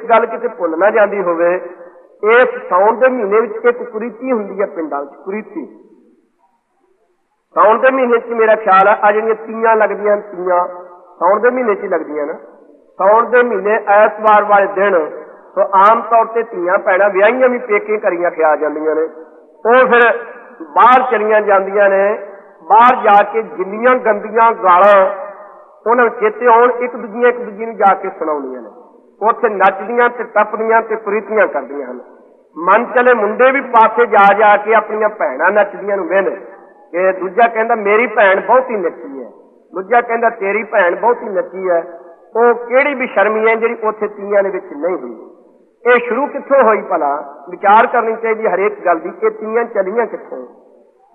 ਇੱਕ ਗੱਲ ਕਿਤੇ ਭੁੱਲ ਨਾ ਜਾਂਦੀ ਹੋਵੇ, ਇਸ ਸਾਉਣ ਦੇ ਮਹੀਨੇ ਵਿੱਚ ਇੱਕ ਕੁਰੀਤੀ ਹੁੰਦੀ ਹੈ ਪਿੰਡਾਂ ਵਿੱਚ, ਕੁਰੀਤੀ। ਸਾਉਣ ਦੇ ਮਹੀਨੇ 'ਚ ਮੇਰਾ ਖਿਆਲ ਹੈ ਆ ਜਿਹੜੀਆਂ ਤੀਆਂ ਲੱਗਦੀਆਂ ਤੀਆਂ, ਸਾਉਣ ਦੇ ਮਹੀਨੇ 'ਚ ਹੀ ਲੱਗਦੀਆਂ ਨਾ ਸਾਉਣ ਦੇ ਮਹੀਨੇ, ਐਤਵਾਰ ਵਾਲੇ ਦਿਨ ਸੋ ਆਮ ਤੌਰ ਤੇ ਧੀਆਂ ਭੈਣਾਂ ਵਿਆਹੀਆਂ ਵੀ ਪੇਕੇ ਕਰੀਆਂ ਖਿਆ ਜਾਂਦੀਆਂ ਨੇ। ਉਹ ਫਿਰ ਬਾਹਰ ਚਲੀਆਂ ਜਾਂਦੀਆਂ ਨੇ, ਬਾਹਰ ਜਾ ਕੇ ਜਿੰਨੀਆਂ ਗੰਦੀਆਂ ਗਾਲਾਂ ਉਹਨਾਂ ਨੂੰ ਚੇਤੇ ਆਉਣ, ਇੱਕ ਦੂਜੀਆਂ, ਇੱਕ ਦੂਜੀ ਨੂੰ ਜਾ ਕੇ ਸੁਣਾਉਂਦੀਆਂ ਨੇ। ਉੱਥੇ ਨੱਚਦੀਆਂ ਤੇ ਟੱਪਦੀਆਂ ਤੇ ਪ੍ਰੀਤੀਆਂ ਕਰਦੀਆਂ ਹਨ। ਮਨ ਚਲੇ ਮੁੰਡੇ ਵੀ ਪਾਸੇ ਜਾ ਜਾ ਕੇ ਆਪਣੀਆਂ ਭੈਣਾਂ ਨੱਚਦੀਆਂ ਨੂੰ ਵੇਖ ਕਿ ਦੂਜਾ ਕਹਿੰਦਾ, ਮੇਰੀ ਭੈਣ ਬਹੁਤੀ ਨੱਚੀ ਹੈ। ਦੂਜਾ ਕਹਿੰਦਾ, ਤੇਰੀ ਭੈਣ ਬਹੁਤੀ ਨੱਚੀ ਹੈ। ਉਹ ਕਿਹੜੀ ਵੀ ਸ਼ਰਮੀ ਹੈ ਜਿਹੜੀ ਉੱਥੇ ਤੀਆਂ ਦੇ ਵਿੱਚ ਨਹੀਂ ਹੋਈ ਇਹ ਸ਼ੁਰੂ ਕਿੱਥੋਂ ਹੋਈ ਭਲਾ? ਵਿਚਾਰ ਕਰਨੀ ਚਾਹੀਦੀ ਹੈ ਹਰੇਕ ਗੱਲ ਦੀ। ਕਿ ਤੀਆਂ ਚਲੀਆਂ ਕਿੱਥੋਂ?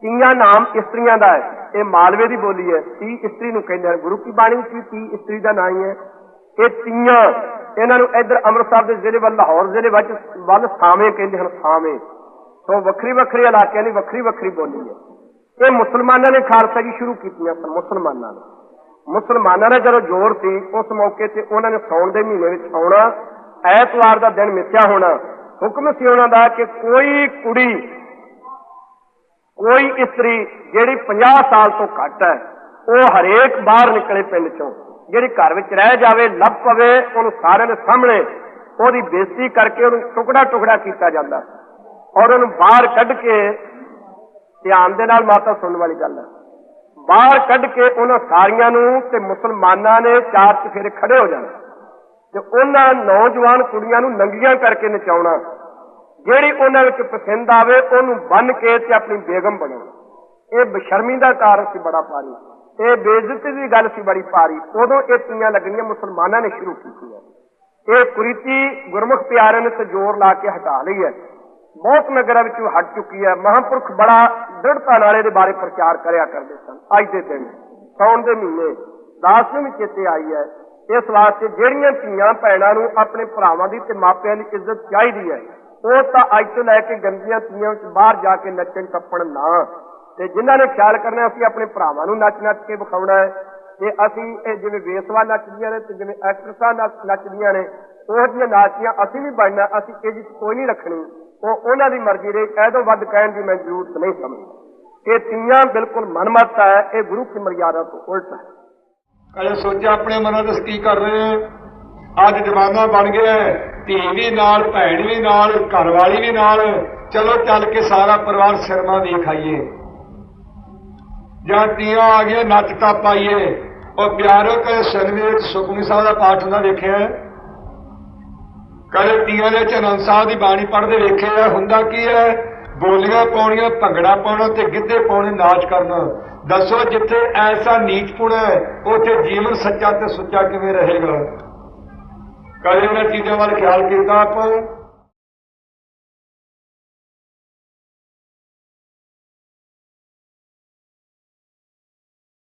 ਤੀਆਂ ਨਾਮ ਇਸਤਰੀਆਂ ਦਾ ਹੈ। ਇਹ ਮਾਲਵੇ ਦੀ ਬੋਲੀ ਹੈ। ਤੀ ਇਸਤਰੀ ਨੂੰ ਕਹਿੰਦੇ ਹਨ। ਗੁਰੂ ਕੀ ਬਾਣੀ ਵਿੱਚ ਵੀ ਤੀ ਇਸਤਰੀ ਦਾ ਨਾਂ ਹੀ ਹੈ। ਇਹ ਤੀਆਂ ਇਹਨਾਂ ਨੂੰ ਇੱਧਰ ਅੰਮ੍ਰਿਤਸਰ ਦੇ ਜ਼ਿਲ੍ਹੇ ਵੱਲ, ਲਾਹੌਰ ਜ਼ਿਲ੍ਹੇ ਵਿੱਚ ਵੱਲ ਸਾਵੇਂ ਕਹਿੰਦੇ ਹਨ ਸਾਵੇਂ ਸੋ ਵੱਖਰੀ ਵੱਖਰੀ ਇਲਾਕਿਆਂ ਦੀ ਵੱਖਰੀ ਵੱਖਰੀ ਬੋਲੀ ਹੈ। ਇਹ ਮੁਸਲਮਾਨਾਂ ਨੇ ਖਾਲਸਾ ਜੀ ਸ਼ੁਰੂ ਕੀਤੀਆਂ ਸਨ, ਮੁਸਲਮਾਨਾਂ ਨੇ। ਮੁਸਲਮਾਨਾਂ ਦਾ ਜਦੋਂ ਜ਼ੋਰ ਸੀ, ਉਸ ਮੌਕੇ ਤੇ ਉਹਨਾਂ ਨੇ ਸੌਣ ਦੇ ਮਹੀਨੇ ਵਿੱਚ ਆਉਣਾ, ਐਤਵਾਰ ਦਾ ਦਿਨ ਮਿੱਥਿਆ ਹੋਣਾ, ਹੁਕਮ ਸੀ ਉਹਨਾਂ ਦਾ ਕਿ ਕੋਈ ਕੁੜੀ, ਕੋਈ ਇਸਤਰੀ ਜਿਹੜੀ 50 ਸਾਲ ਤੋਂ ਘੱਟ ਹੈ, ਉਹ ਹਰੇਕ ਬਾਹਰ ਨਿਕਲੇ ਪਿੰਡ ਚੋਂ ਜਿਹੜੀ ਘਰ ਵਿੱਚ ਰਹਿ ਜਾਵੇ, ਲੱਭ ਪਵੇ, ਉਹਨੂੰ ਸਾਰਿਆਂ ਦੇ ਸਾਹਮਣੇ ਉਹਦੀ ਬੇਇੱਜ਼ਤੀ ਕਰਕੇ ਉਹਨੂੰ ਟੁਕੜਾ ਟੁਕੜਾ ਕੀਤਾ ਜਾਂਦਾ। ਔਰ ਉਹਨੂੰ ਬਾਹਰ ਕੱਢ ਕੇ ਧਿਆਨ ਦੇ ਨਾਲ ਮਾਤਾ ਸੁਣਨ ਵਾਲੀ ਗੱਲ ਹੈ। ਬਾਹਰ ਕੱਢ ਕੇ ਉਹਨਾਂ ਸਾਰੀਆਂ ਨੂੰ ਤੇ ਮੁਸਲਮਾਨਾਂ ਨੇ ਚਾਰ ਚਫੇਰੇ ਖੜੇ ਹੋ ਜਾਣਾ। ਤੇ ਉਹਨਾਂ ਨੌਜਵਾਨ ਕੁੜੀਆਂ ਨੂੰ ਨੰਗੀਆਂ ਕਰਕੇ ਨਚਾਉਣਾ। ਜਿਹੜੀ ਉਹਨਾਂ ਵਿੱਚ ਪਸੰਦ ਆਵੇ, ਉਹਨੂੰ ਬੰਨ ਕੇ ਤੇ ਆਪਣੀ ਬੇਗਮ ਬਣਾਉਣਾ। ਇਹ ਬਸ਼ਰਮੀ ਦਾ ਕਾਰਨ ਸੀ ਬੜਾ ਭਾਰੀ। ਇਹ ਬੇਇੱਜ਼ਤੀ ਦੀ ਗੱਲ ਸੀ ਬੜੀ ਭਾਰੀ। ਉਦੋਂ ਇਹ ਤੀਆਂ ਲੱਗਣੀਆਂ ਮੁਸਲਮਾਨਾਂ ਨੇ ਸ਼ੁਰੂ ਕੀਤੀਆਂ। ਇਹ ਕੁਰੀਤੀ ਗੁਰਮੁਖ ਪਿਆਰਿਆਂ ਨੇ ਤੇ ਲਾ ਕੇ ਹਟਾ ਲਈ ਹੈ। ਬਹੁਤ ਨਗਰਾਂ ਵਿੱਚੋਂ ਹਟ ਚੁੱਕੀ ਹੈ। ਮਹਾਂਪੁਰਖ ਬੜਾ ਦ੍ਰਿੜਤਾ ਨਾਲ ਇਹਦੇ ਬਾਰੇ ਪ੍ਰਚਾਰ ਕਰਿਆ ਕਰਦੇ ਸਨ। ਅੱਜ ਦੇ ਦਿਨ, ਸੌਣ ਦੇ ਮਹੀਨੇ, ਦਾਸ ਨੂੰ ਵੀ ਚੇਤੇ ਆਈ ਹੈ। ਇਸ ਵਾਸਤੇ ਜਿਹੜੀਆਂ ਧੀਆਂ ਭੈਣਾਂ ਨੂੰ ਆਪਣੇ ਭਰਾਵਾਂ ਦੀ ਤੇ ਮਾਪਿਆਂ ਦੀ ਇੱਜ਼ਤ ਚਾਹੀਦੀ ਹੈ, ਉਹ ਤਾਂ ਅੱਜ ਤੋਂ ਲੈ ਕੇ ਗੰਦੀਆਂ ਧੀਆਂ ਵਿੱਚ ਬਾਹਰ ਜਾ ਕੇ ਨੱਚਣ ਟੱਪਣ ਨਾ ਤੇ ਜਿਨ੍ਹਾਂ ਨੇ ਖਿਆਲ ਕਰਨਾ ਅਸੀਂ ਆਪਣੇ ਭਰਾਵਾਂ ਨੂੰ ਨੱਚ ਨੱਚ ਕੇ ਵਿਖਾਉਣਾ ਹੈ। ਤੇ ਅਸੀਂ ਇਹ ਜਿਵੇਂ ਵੇਸਵਾ ਨੱਚਦੀਆਂ ਨੇ ਤੇ ਜਿਵੇਂ ਐਕਟਰਸਾਂ ਨੱਚਦੀਆਂ ਨੇ ਉਹ ਜਿਹੀਆਂ ਨਾਚੀਆਂ ਅਸੀਂ ਵੀ ਬਣਨਾ ਅਸੀਂ ਇਹ ਜਿੱਤ ਕੋਈ ਨਹੀਂ ਰੱਖਣੀ। ਉਹ ਉਹਨਾਂ ਦੀ ਮਰਜ਼ੀ ਦੇ ਇਹ ਵੱਧ ਕਹਿਣ ਦੀ ਮੈਂ ਜ਼ਰੂਰਤ ਨਹੀਂ ਸਮਝਦਾ। ਇਹ ਤੀਆਂ ਬਿਲਕੁਲ ਮਨਮਤ ਹੈ ਇਹ ਗੁਰੂ ਕੀ ਮਰਿਆਦਾ ਤੋਂ ਉਲਟ ਹੈ। ਕਦੇ ਸੋਚਿਆ ਆਪਣੇ ਮਨਾਂ ਵਿੱਚ ਕੀ ਕਰ ਰਹੇ ਆ ਅੱਜ ਜ਼ਮਾਨਾ ਬਣ ਗਿਆ ਹੈ, ਧੀ ਵੀ ਨਾਲ ਭੈਣ ਵੀ ਨਾਲ ਘਰ ਵਾਲੀ ਵੀ ਨਾਲ। ਚਲੋ ਚੱਲ ਕੇ ਸਾਰਾ ਪਰਿਵਾਰ ਸਿਰਮਾ ਵੇਖ ਖਾਈਏ। ਜਾਂ ਤੀਆਂ ਆ ਗਈਆਂ, ਨੱਚ ਟੱਪ ਆਈਏ। ਉਹ ਪਿਆਰੋ, ਕਦੇ ਸਿਨਮੇ ਵਿੱਚ ਸੁਖਮਨੀ ਸਾਹਿਬ ਦਾ ਪਾਠ ਹੁੰਦਾ ਵੇਖਿਆ ਕਦੇ ਤੀਆਂ ਦੇ ਚਨਨ ਸਾਹਿਬ ਦੀ ਬਾਣੀ ਪੜ੍ਹਦੇ ਵੇਖਿਆ ਹੁੰਦਾ ਕੀ ਹੈ? ਬੋਲੀਆਂ ਪਾਉਣੀਆਂ, ਭੰਗੜਾ ਪਾਉਣਾ ਤੇ ਗਿੱਧੇ ਪਾਉਣੇ, ਨਾਚ ਕਰਨਾ। ਦੱਸੋ, ਜਿੱਥੇ ਐਸਾ ਨੀਚਪੁਣ ਹੈ, ਉੱਥੇ ਜੀਵਨ ਸੱਚਾ ਤੇ ਸੁੱਚਾ ਕਿਵੇਂ ਰਹੇਗਾ? ਕਦੇ ਇਹਨਾਂ ਚੀਜ਼ਾਂ ਵੱਲ ਖਿਆਲ ਕੀਤਾ ਆਪਾਂ?